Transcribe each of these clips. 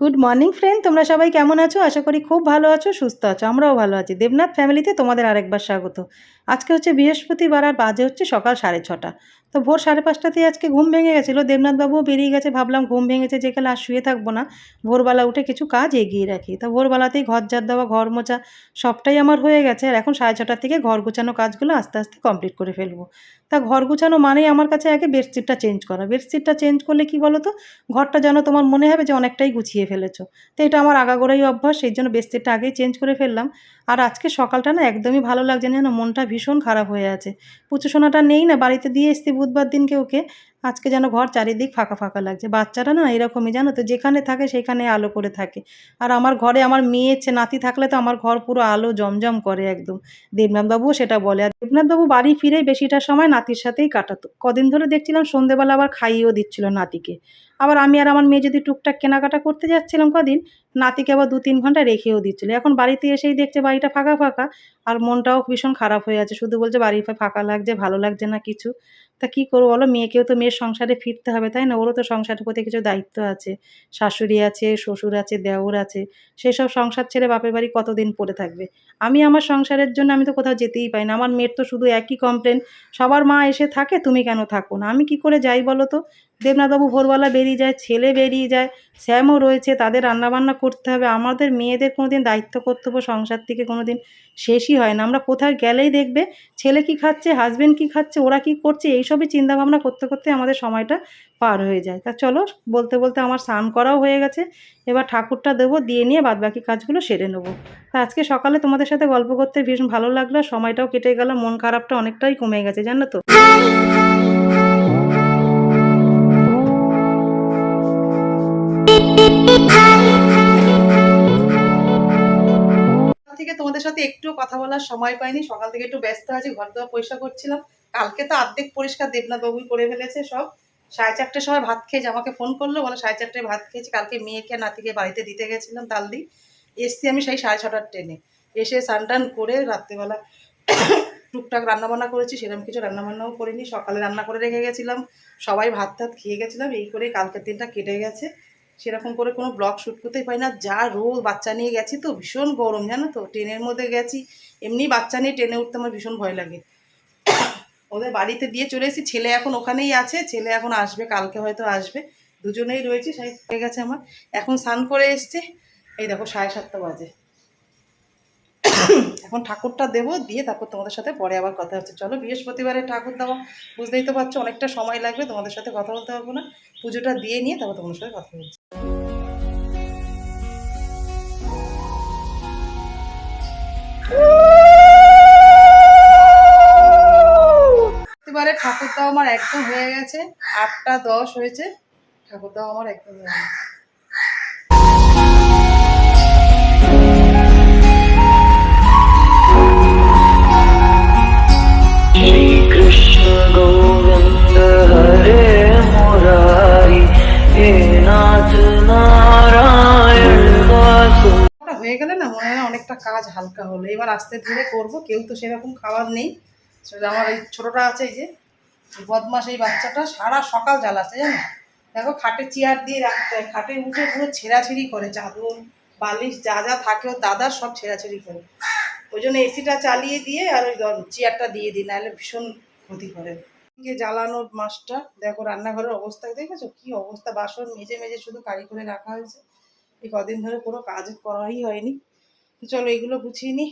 Good morning friend তোমরা সবাই কেমন আছো? আশা করি খুব ভালো আছো, সুস্থ আছো, আমরাও ভালো আছি। দেবনাথ ফ্যামিলিতে তোমাদের আরেকবার স্বাগত। আজকে হচ্ছে বৃহস্পতিবার আর বাজে হচ্ছে সকাল সাড়ে ছটা। তো ভোর সাড়ে পাঁচটাতেই আজকে ঘুম ভেঙে গেছিল। দেবনাথবাবুও বেরিয়ে গেছে। ভাবলাম ঘুম ভেঙেছে, যে কালে আর শুয়ে থাকব না। ভোরবেলা উঠে কিছু কাজ এগিয়ে রাখি। তা ভোরবেলাতেই ঘর ঝাড় দেওয়া, ঘর মোচা সবটাই আমার হয়ে গেছে। আর এখন সাড়ে ছটার থেকে ঘর গুছানো কাজগুলো আস্তে আস্তে কমপ্লিট করে ফেলব। তা ঘর গুছানো মানেই আমার কাছে আগে বেডশিটটা চেঞ্জ করা। বেডশিটটা চেঞ্জ করলে কি বলো তো ঘরটা যেন তোমার মনে হবে যে অনেকটাই গুছিয়ে ফেলেছো। তো এটা আমার আগাগোড়াই অভ্যাস, সেই জন্য বেডশিটটা আগেই চেঞ্জ করে ফেললাম। আর আজকে সকালটা না একদমই ভালো লাগছে না মনটা ভীষণ খারাপ হয়ে আছে। পুচু সোনাটা নেই না, বাড়িতে দিয়ে এসছি বুধবার দিনকে ওকে আজকে যেন ঘর চারিদিক ফাঁকা ফাঁকা লাগছে। বাচ্চারা না এরকমই, জানো তো, যেখানে থাকে সেখানে আলো করে থাকে। আর আমার ঘরে আমার মেয়ে নাতি থাকলে তো আমার ঘর পুরো আলো জমজম করে একদম। দেবনাথবাবুও সেটা বলে। আর দেবনাথবাবু বাড়ি ফিরেই বেশিটা সময় নাতির সাথেই কাটাতো। কদিন ধরে দেখছিলাম সন্ধেবেলা আবার খাইয়েও দিচ্ছিল নাতিকে। আবার আমি আর আমার মেয়ে যদি টুকটাক কেনাকাটা করতে যাচ্ছিলাম কদিন, নাতিকে আবার দু তিন ঘণ্টা রেখেও দিচ্ছিল। এখন বাড়িতে এসেই দেখছে বাড়িটা ফাঁকা ফাঁকা। আর মনটাও ভীষণ খারাপ হয়ে আছে। শুধু বলছে বাড়ি ফাঁকা লাগছে, ভালো লাগছে না কিছু। তা কি করব বলো? মেয়েকেও তো মেয়ের সংসারে ফিরতে হবে, তাই না? ওরও তো সংসারের প্রতি কিছু দায়িত্ব আছে। শাশুড়ি আছে, শ্বশুর আছে, দেওর আছে। সেসব সংসার ছেড়ে বাপের বাড়ি কতদিন পড়ে থাকবে? আমি আমার সংসারের জন্য আমি তো কোথাও যেতেই পাই না। আমার মেয়ের তো শুধু একই কমপ্লেন সবার মা এসে থাকে, তুমি কেন থাকো না? আমি কি করে যাই বলো তো? দেবনাথবাবু ভোরবেলা বেরিয়ে যায়, ছেলে বেরিয়ে যায় শ্যামও রয়েছে, তাদের রান্নাবান্না করতে হবে। আমাদের মেয়েদের কোনো দিন দায়িত্ব কর্তব্য সংসার থেকে কোনো দিন শেষই হয় না। আমরা কোথায় গেলেই দেখবে ছেলে কি খাচ্ছে হাজবেন্ড কি খাচ্ছে, ওরা কি করছে, এইসবই চিন্তাভাবনা করতে করতে আমাদের সময়টা পার হয়ে যায়। তা চলো, বলতে বলতে আমার স্নান করাও হয়ে গেছে। এবার ঠাকুরটা দেবো, দিয়ে নিয়ে বাদবাকি কাজগুলো সেরে নেব। তা আজকে সকালে তোমাদের সাথে গল্প করতে ভীষণ ভালো লাগল, সময়টাও কেটে গেল, মন খারাপটা অনেকটাই কমে গেছে, জানো তো? সাথে একটু কথা বলার সময় পাইনি। সকাল থেকে একটু ব্যস্ত আছি, ঘর দেওয়া পরিষ্কার করছিলাম। কালকে তো অর্ধেক পরিষ্কার, দেবনাথ বাবুই করে ফেলেছে সব। সাড়ে চারটের সময় ভাত খেয়েছে আমাকে ফোন করল, বলে সাড়ে চারটে ভাত খেয়েছি। কালকে মেয়েকে নাতিকে বাড়িতে দিতে গেছিলাম তালদি এসছি আমি সেই সাড়ে ছটার ট্রেনে এসে স্নান করে রাত্রেবেলা টুকটাক রান্নাবান্না করেছি সেরকম কিছু রান্নাবান্নাও করিনি। সকালে রান্না করে রেখে গেছিলাম। সবাই ভাত টাত খেয়ে গেছিলাম। এই করেই কালকের দিনটা কেটে গেছে। সেরকম করে কোনো ব্লগ শ্যুট করতেই পারি না। যা রোদ বাচ্চা নিয়ে গেছি তো, ভীষণ গরম, জানো তো? ট্রেনের মধ্যে গেছি, এমনি বাচ্চা নিয়ে ট্রেনে উঠতে আমার ভীষণ ভয় লাগে। ওদের বাড়িতে দিয়ে চলে এসেছি, ছেলে এখন ওখানেই আছে, ছেলে এখন আসবে, কালকে হয়তো আসবে। দুজনেই রয়েছে সেই হয়ে গেছে আমার। এখন স্নান করে এসছে, এই দেখো সাড়ে সাতটা বাজে। এখন ঠাকুরটা দেবো, দিয়ে তারপর তোমাদের সাথে পরে আবার কথা হচ্ছে। চলো, বৃহস্পতিবারে ঠাকুর দেওয়া, বুঝতেই তো পারছ, অনেকটা সময় লাগবে, তোমাদের সাথে কথা বলতে পারব না। পুজোটা দিয়ে নিয়ে তারপর তোমার সঙ্গে কথা বলছি। এবারে ঠাকুর দাও আমার একদম হয়ে গেছে, আটটা দশ হয়েছে ঠাকুর দাও আমার একদম হয়ে গেছে। হয়ে গেলে না মনে হয় অনেকটা কাজ হালকা হলো। এবার আস্তে ধীরে করব, কেউ তো সেরকম খাবার নেই। আমার এই ছোটোটা আছে এই যে বদমাস এই বাচ্চাটা সারা সকাল জ্বালাচ্ছে, জানো? দেখো খাটে চেয়ার দিয়ে রাখতে হয়, খাটে উঠে পুরো ছেঁড়াছিড়ি করে, চাদর, বালিশ, যা যা থাকে ওর দাদার সব ছেঁড়াছিড়ি করে। ওই জন্য এসিটা চালিয়ে দিয়ে আর ওই চেয়ারটা দিয়ে দিই, নাহলে ভীষণ ক্ষতি করে। এদিকে জ্বালানোর মাছটা, দেখো রান্নাঘরের অবস্থা, দেখেছ? কি অবস্থা? বাসন মেজে মেজে শুধু কারি করে রাখা হয়েছে। এই কদিন ধরে কোনো কাজ করাই হয়নি। চলো এগুলো গুছিয়ে নিই।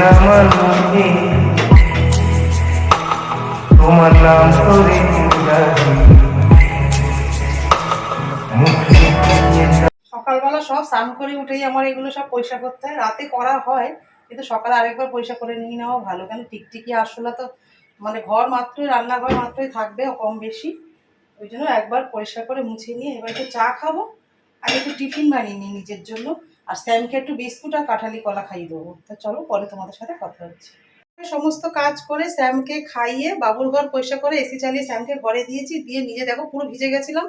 নামালুকে নাম সকালবেলা সব স্নান করে উঠেই আমার এগুলো সব পয়সা করতে হয়। রাতে করা হয়, কিন্তু সকালে আরেকবার পয়সা করে নিয়ে নেওয়া ভালো। কেন টিকটিকি আসলে তো মানে ঘর মাত্রই, রান্নাঘর মাত্রই থাকবে কম বেশি। ওই জন্য একবার পরিষ্কার করে মুছে নিয়ে এবার একটু চা খাব। আর একটু টিফিন বানিয়ে নিই নিজের জন্য। আর স্যামকে একটু বিস্কুট আর কাঁঠালি কলা খাইয়ে দেবো। তা চলো পরে তোমাদের সাথে কথা হচ্ছে। সমস্ত কাজ করে স্যামকে খাইয়ে বাবুর ঘর পয়সা করে এসি চালিয়ে স্যামকে ঘরে দিয়েছি। দিয়ে নিজে দেখো পুরো ভিজে গেছিলাম।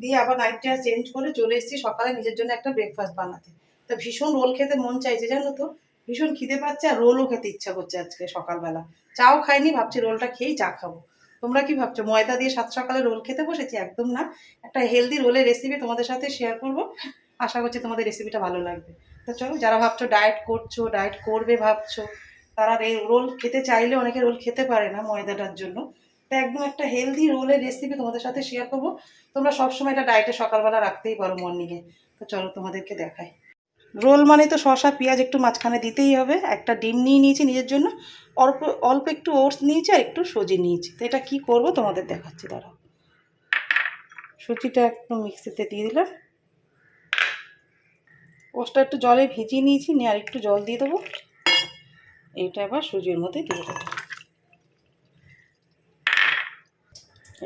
দিয়ে আবার নাইট নাইটটা চেঞ্জ করে চলে এসেছি সকালে নিজের জন্য একটা ব্রেকফাস্ট বানাতে। তা ভীষণ রোল খেতে মন চাইছে, জানো তো? ভীষণ খিদে পাচ্ছে আর রোলও খেতে ইচ্ছা করছে আজকে সকালবেলা। চাও খাইনি, ভাবছি রোলটা খেয়েই চা খাব। তোমরা কি ভাবছ, ময়দা দিয়ে সাত সকালে রোল খেতে বসেছি? একদম না। একটা হেলদি রোলের রেসিপি তোমাদের সাথে শেয়ার করব। আশা করছি তোমাদের রেসিপিটা ভালো লাগবে। তো চলো, যারা ভাবছ ডায়েট করছ ডায়েট করবে ভাবছ, তারা এই রোল খেতে চাইলে অনেকে রোল খেতে পারে না ময়দাটার জন্য। তা একদম একটা হেলদি রোলের রেসিপি তোমাদের সাথে শেয়ার করব। তোমরা সবসময় এটা ডায়েটে সকালবেলা রাখতেই পারো মর্নিংয়ে তো চলো, তোমাদেরকে দেখাই। রোল মানে তো শসা, পেঁয়াজ একটু মাঝখানে দিতেই হবে। একটা ডিম নিয়ে নিয়েছি নিজের জন্য। অল্প অল্প একটু ওটস নিয়েছি আর একটু সুজি নিয়েছি। তো এটা কী করব তোমাদের দেখাচ্ছি, দাঁড়াও। সুজিটা একটু মিক্সিতে দিয়ে দিলাম। ওটসটা একটু জলে ভিজিয়ে নিয়েছি, নিয়ে আর একটু জল দিয়ে দেবো। এটা আবার সুজির মধ্যে দিয়ে দেবো।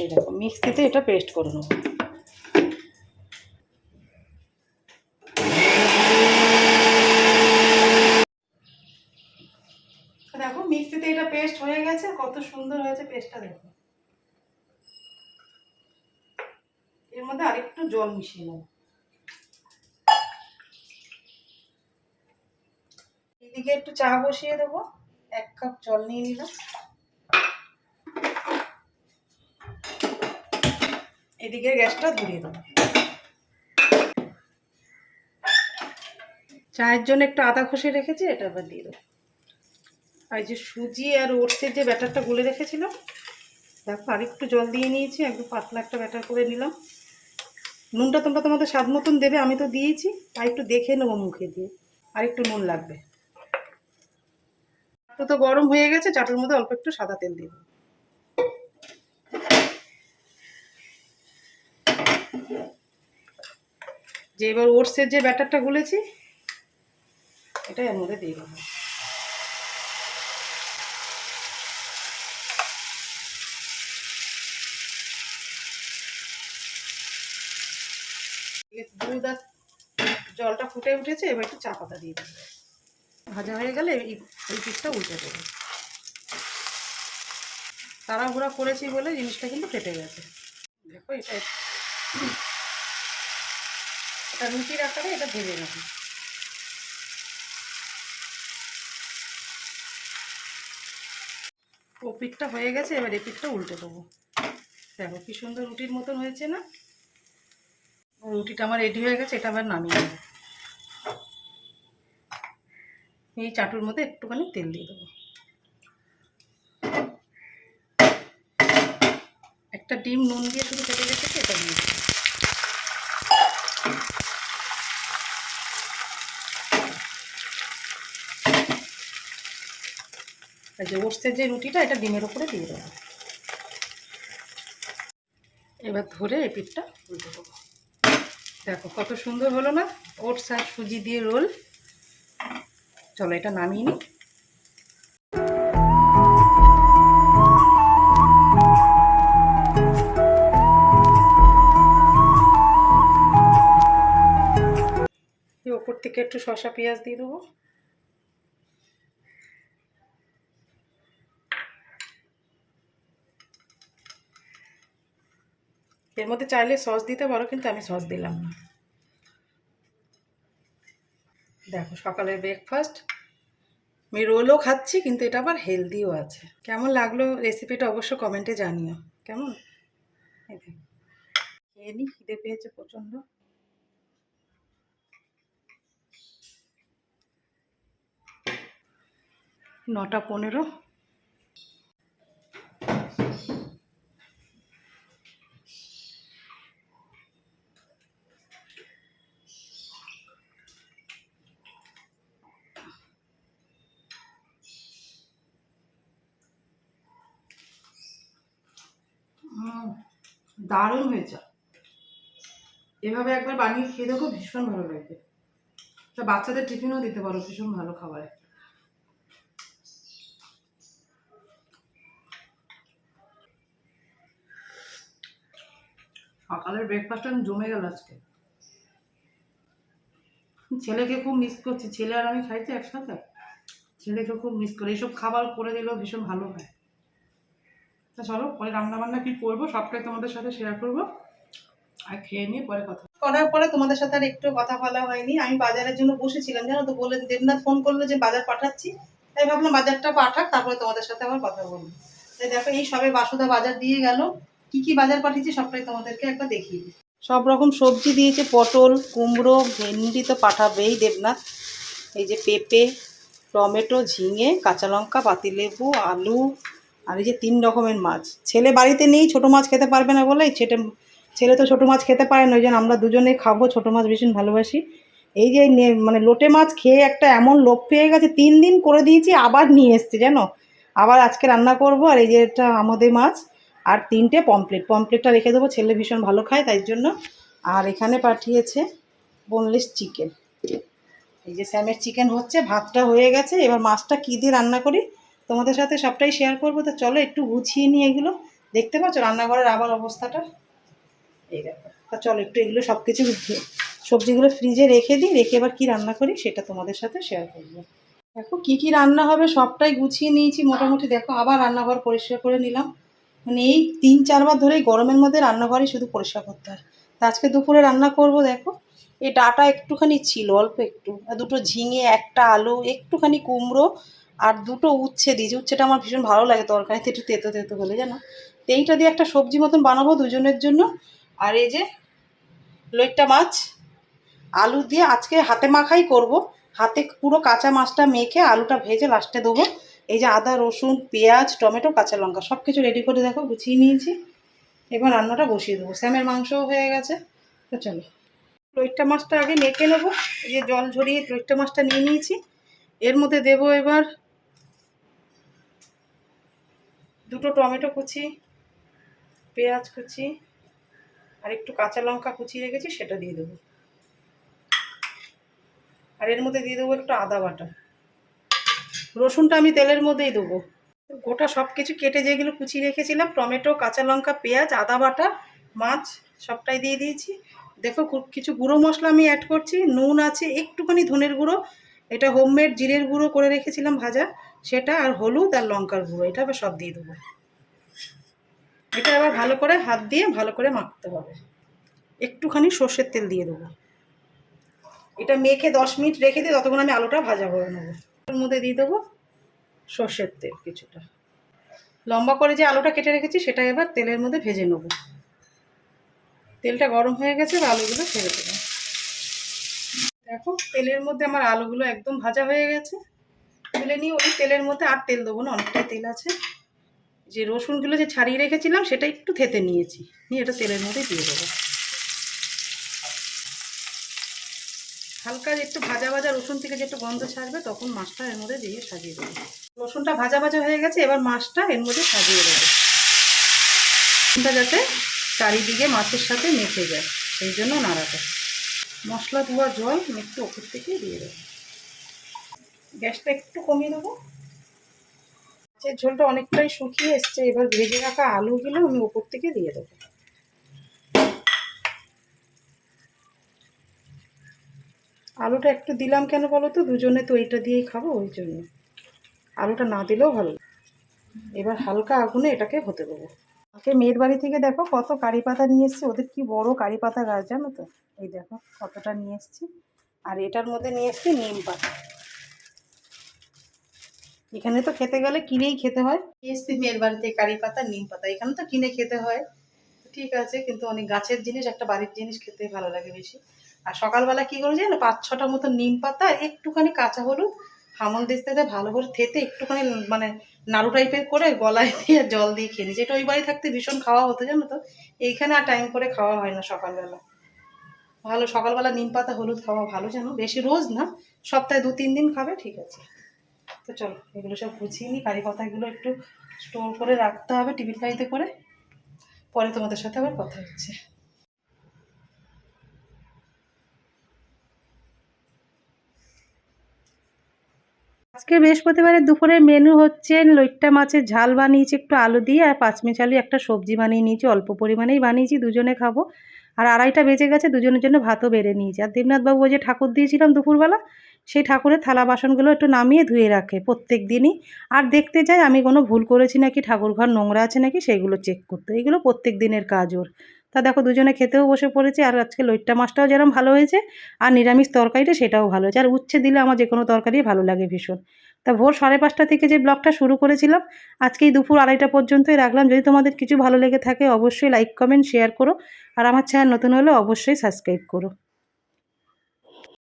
এই দেখো, মিক্সিতে এটা পেস্ট করে নেব। দেখো, মিক্সিতে এটা পেস্ট হয়ে গেছে, কত সুন্দর হয়েছে পেস্টটা দেখো। এর মধ্যে আরেকটু জল মিশিয়ে নেব। এদিকে একটু চা বসিয়ে দেবো। এক কাপ জল নিয়ে নিলাম। এদিকে গ্যাসটা ধরিয়ে দেবো। চায়ের জন্য একটু আদা খসে রেখেছি, এটা আবার দিয়ে দেবো। আর যে সুজি আর ওটসের যে ব্যাটারটা গুলে রেখেছিলাম, দেখো আরেকটু জল দিয়ে নিয়েছি একদম পাতলা একটা ব্যাটার করে নিলাম। নুনটা তোমরা তোমাদের স্বাদ মতন দেবে, আমি তো দিয়েছি আর একটু দেখে নেব মুখে দিয়ে। আর একটু নুন লাগবে। তো তো গরম হয়ে গেছে, চাটুর মধ্যে অল্প একটু সাদা তেল দেবো। যে এবার ওটসের যে ব্যাটারটা গুলেছি, এটা এর মধ্যে দিয়ে দেবো দুধ জলটা ফুটে উঠেছে, এবার একটু চা পাতা দিয়ে দেবো ভাজা হয়ে গেলে এই এই পিসটা উল্টে দেবো। তাড়াহুড়া করেছি বলে জিনিসটা কিন্তু কেটে গেছে। দেখো, এটা এটা রুটির আকারে এটা ভেজে নেব। ও পিঠটা হয়ে গেছে, এবার এই পিঠটা উল্টে দেবো। দেখো, কি সুন্দর রুটির মতন হয়েছে না? রুটিটা আমার রেডি হয়ে গেছে, এটা আবার নামিয়ে নেব। এই চাটুর মধ্যে একটুখানি তেল দিয়ে দেবো। একটা ডিম নুন দিয়ে শুধু কেটে রেখেছি এটা দিয়ে যে ওটসের যে রুটিটা, এটা ডিমের উপরে দিয়ে দেবো। এবার ধরে এই পিঠটা দেবো। দেখো কত সুন্দর হলো না? ওটস আর সুজি দিয়ে রোল। চলো, এটা নামিয়ে নিই। ওপর থেকে একটু শসা, পেঁয়াজ দিয়ে দেবো। এর মধ্যে চাইলে সস দিতে পারো, কিন্তু আমি সস দিলাম না। দেখো, সকালের ব্রেকফাস্ট আমি রোলও খাচ্ছি, কিন্তু এটা আবার হেলদিও আছে। কেমন লাগল রেসিপিটা অবশ্য কমেন্টে জানিও। কেমন। খেয়ে নি, খিদে পেয়েছে প্রচণ্ড। নটা পনেরো। দারুণ হয়েছে। এভাবে একবার বানিয়ে খেয়ে দেখো, ভীষণ ভালো লাগবে তা বাচ্চাদের টিফিনও দিতে পারো, ভীষণ ভালো খাবারে। সকালের ব্রেকফাস্টটা জমে গেল আজকে। ছেলেকে খুব মিস করছি। ছেলে আর আমি খাইতে একসাথে। ছেলেকে খুব মিস করি। এইসব খাবার করে দিলেও ভীষণ ভালো হয়। তা চলো, পরে রান্না বান্না কি করব, সবটাই তোমাদের সাথে শেয়ার করব। আর খেয়ে নিয়ে পরে কথা করার পরে তোমাদের সাথে আর একটু কথা বলা হয়নি। আমি বাজারের জন্য বসেছিলাম, জানো তো বলে দেবনাথ ফোন করল যে বাজার পাঠাচ্ছি। তাই ভাবলাম বাজারটা পাঠাক, তারপরে তোমাদের সাথে আবার কথা বলব। তাই দেখো, এই সবে বাসুদা বাজার দিয়ে গেল। কি কি বাজার পাঠিয়েছি সবটাই তোমাদেরকে একবার দেখিয়ে দিই। সব রকম সবজি দিয়েছে, পটল, কুমড়ো, ভেন্ডি তো পাঠাবেই দেবনাথ। এই যে পেঁপে, টমেটো, ঝিঙে, কাঁচা লঙ্কা, পাতিলেবু, আলু আর এই যে তিন রকমের মাছ। ছেলে বাড়িতে নেই, ছোট মাছ খেতে পারবে না বলে, ছেটে, ছেলে তো ছোটো মাছ খেতে পারে না, ওই জন্য আমরা দুজনে খাব, ছোটো মাছ ভীষণ ভালোবাসি। এই যে মানে লোটে মাছ খেয়ে একটা এমন লোভ পেয়ে গেছে, তিন দিন করে দিয়েছি, আবার নিয়ে এসছে, জানো? আবার আজকে রান্না করব, আর এই যে এটা আমাদের মাছ, আর তিনটে পমপ্লেট পমপ্লেটটা রেখে দেবো, ছেলে ভীষণ ভালো খায়, তাই জন্য। আর এখানে পাঠিয়েছে বোনলেস চিকেন এই যে স্যামের চিকেন হচ্ছে, ভাতটা হয়ে গেছে, এবার মাছটা কী দিয়ে রান্না করি? তোমাদের সাথে সবটাই শেয়ার করব। তো চলো একটু গুছিয়ে নিই এগুলো। দেখতে পাচ্ছ রান্নাঘরের আবার অবস্থাটা? এই দেখো। তা চলো একটু এগুলো সব কিছু সবজিগুলো ফ্রিজে রেখে দিই, রেখে এবার কী রান্না করি সেটা তোমাদের সাথে শেয়ার করব। দেখো কী কী রান্না হবে সবটাই গুছিয়ে নিয়েছি মোটামুটি। দেখো আবার রান্নাঘর পরিষ্কার করে নিলাম। মানে এই তিন চারবার ধরেই গরমের মধ্যে রান্নাঘরই শুধু পরিষ্কার করতে হয়। তা আজকে দুপুরে রান্না করব দেখো। এই ডাটা একটুখানি ছিল, অল্প একটু। দুটো ঝিঙে, একটা আলু, একটুখানি কুমড়ো আর দুটো উচ্ছে দিয়েছি। উচ্ছেটা আমার ভীষণ ভালো লাগে তরকারিতে, একটু তেতো তেতো হলে, জানো? তো এইটা দিয়ে একটা সবজি মতন বানাবো দুজনের জন্য। আর এই যে লইট্টা মাছ, আলু দিয়ে আজকে হাতে মাখাই করব। হাতে পুরো কাঁচা মাছটা মেখে আলুটা ভেজে লাস্টে দেবো। এই যে আদা, রসুন, পেঁয়াজ, টমেটো, কাঁচা লঙ্কা সব কিছু রেডি করে দেখো, গুছিয়ে নিয়েছি। এবার রান্নাটা বসিয়ে দেবো। স্যামের মাংসও হয়ে গেছে। তো চলো, লইট্টা মাছটা আগে মেখে নেব। এই যে জল ঝরিয়ে লইট্টা মাছটা নিয়ে নিয়েছি। এর মধ্যে দেবো এবার দুটো টমেটো কুচি, পেঁয়াজ কুচি আর একটু কাঁচা লঙ্কা কুচিয়ে রেখেছি, সেটা দিয়ে দেবো। আর এর মধ্যে দিয়ে দেবো একটু আদা বাটা। রসুনটা আমি তেলের মধ্যেই দেবো। গোটা সব কিছু কেটে যেগুলো কুচিয়ে রেখেছিলাম, টমেটো, কাঁচা লঙ্কা, পেঁয়াজ, আদা বাটা, মাছ, সবটাই দিয়ে দিয়েছি। দেখো কিছু গুঁড়ো মশলা আমি অ্যাড করছি, নুন আছে, একটুখানি ধনের গুঁড়ো এটা হোমমেড জিরের গুঁড়ো করে রেখেছিলাম ভাজা, সেটা আর হলুদ আর লঙ্কার গুঁড়ো, এটা আবার সব দিয়ে দেবো। এটা আবার ভালো করে হাত দিয়ে ভালো করে মাখতে হবে। একটুখানি সর্ষের তেল দিয়ে দেবো। এটা মেখে দশ মিনিট রেখে দিয়ে ততক্ষণ আমি আলুটা ভাজা করে নেব। এর মধ্যে দিয়ে দেবো সর্ষের তেল কিছুটা। লম্বা করে যে আলুটা কেটে রেখেছি সেটা এবার তেলের মধ্যে ভেজে নেব। তেলটা গরম হয়ে গেছে আলুগুলো ছেড়ে দেবো। দেখো, তেলের মধ্যে আমার আলুগুলো একদম ভাজা হয়ে গেছে। তুলে নিয়ে ওই তেলের মধ্যে আর তেল দেবো না, অনেকটাই তেল আছে। যে রসুনগুলো যে ছাড়িয়ে রেখেছিলাম, সেটা একটু থেতে নিয়েছি। নিয়ে এটা তেলের মধ্যে দিয়ে দেবো। হালকা একটু ভাজা ভাজা রসুন থেকে যে একটু গন্ধ ছাড়বে, তখন মাছটা এর মধ্যে দিয়ে সাজিয়ে দেবো। রসুনটা ভাজা ভাজা হয়ে গেছে, এবার মাছটা এর মধ্যে সাজিয়ে দেবো। রসুনটা যাতে চারিদিকে মাছের সাথে মেখে যায়, সেই জন্য নাড়াটা। মশলা ধোয়া জল আমি একটু ওপর থেকে দিয়ে দেবো। গ্যাসটা একটু কমিয়ে দেবো। মাছের ঝোলটা অনেকটাই শুকিয়ে এসছে, এবার ভেজে রাখা আলুগুলো আমি ওপর থেকে দিয়ে দেবো। আলুটা একটু দিলাম কেন বলো তো? দুজনে তো এইটা দিয়েই খাব, ওই জন্য। আলুটা না দিলেও ভালো এবার হালকা আগুনে এটাকে হতে দেবো। আজকে মেয়ের বাড়ি থেকে দেখো কত কারি পাতা নিয়ে এসছে। ওদের কি বড় কারি পাতা গাছ জানো তো? এই দেখো কতটা নিয়ে এসছি। আর এটার মধ্যে নিয়ে এসছি নিম পাতা। এখানে তো খেতে গেলে কিনেই খেতে হয়। এসছি মেয়ের বাড়িতে কারি পাতা, নিম পাতা। এখানে তো কিনে খেতে হয়। ঠিক আছে, কিন্তু অনেক গাছের জিনিস, একটা বাড়ির জিনিস খেতে ভালো লাগে বেশি। আর সকালবেলা কী করেছি না পাঁচ ছটা মতো নিম পাতা আর একটুখানি কাঁচা হলুদ হামল দিতে দিতে ভালো করে থেতে একটুখানি মানে নাড়ু টাইপের করে গলায় দিয়ে জল দিয়ে খেয়ে নিয়েছি। এটা ওই বাড়ি থাকতে ভীষণ খাওয়া হতো, জানো তো? এইখানে আর টাইম করে খাওয়া হয় না সকালবেলা। ভালো, সকালবেলা নিম পাতা, হলুদ খাওয়া ভালো জানো? বেশি রোজ না, সপ্তাহে দু তিন দিন খাবে, ঠিক আছে। তো চলো, এগুলো সব গুছিয়ে নিই, কারি পাতাগুলো একটু স্টোর করে রাখতে হবে, টিফিন কারিতে করে। পরে তোমাদের সাথে আবার কথা হচ্ছে। আজকে বৃহস্পতিবারের দুপুরের মেনু হচ্ছে লইট্টা মাছের ঝাল বানিয়েছি, একটু আলু দিয়ে আর পাঁচমিশালি একটা সবজি বানিয়ে নিয়েছি, অল্প পরিমাণেই বানিয়েছি, দুজনে খাব। আর আড়াইটা বেজে গেছে, দুজনের জন্য ভাতও বেড়ে নিয়েছি। আর দেবনাথবাবু যে ঠাকুর দিয়েছিলাম দুপুরবেলা, সেই ঠাকুরের থালা বাসনগুলো একটু নামিয়ে ধুয়ে রাখে প্রত্যেক দিনই। আর দেখতে যাই, আমি কোনো ভুল করেছি নাকি ঠাকুর ঘর নোংরা আছে নাকি সেইগুলো চেক করতে। এগুলো প্রত্যেক দিনের কাজ ওর। তা দেখো দুজনে খেতেও বসে পড়েছে, আর আজকে লইট্টা মাছটাও যেরকম ভালো হয়েছে, আর নিরামিষ তরকারিটা সেটাও ভালো হয়েছে। আর উচ্ছে দিলে আমার যে কোনো তরকারি ভালো লাগে ভীষণ। তা ভোর সাড়ে পাঁচটা থেকে যে ব্লগটা শুরু করেছিলাম, আজকেই দুপুর আড়াইটা পর্যন্তই রাখলাম। যদি তোমাদের কিছু ভালো লেগে থাকে, অবশ্যই লাইক কমেন্ট শেয়ার করো। আর আমার চ্যানেল নতুন হলে অবশ্যই সাবস্ক্রাইব করো।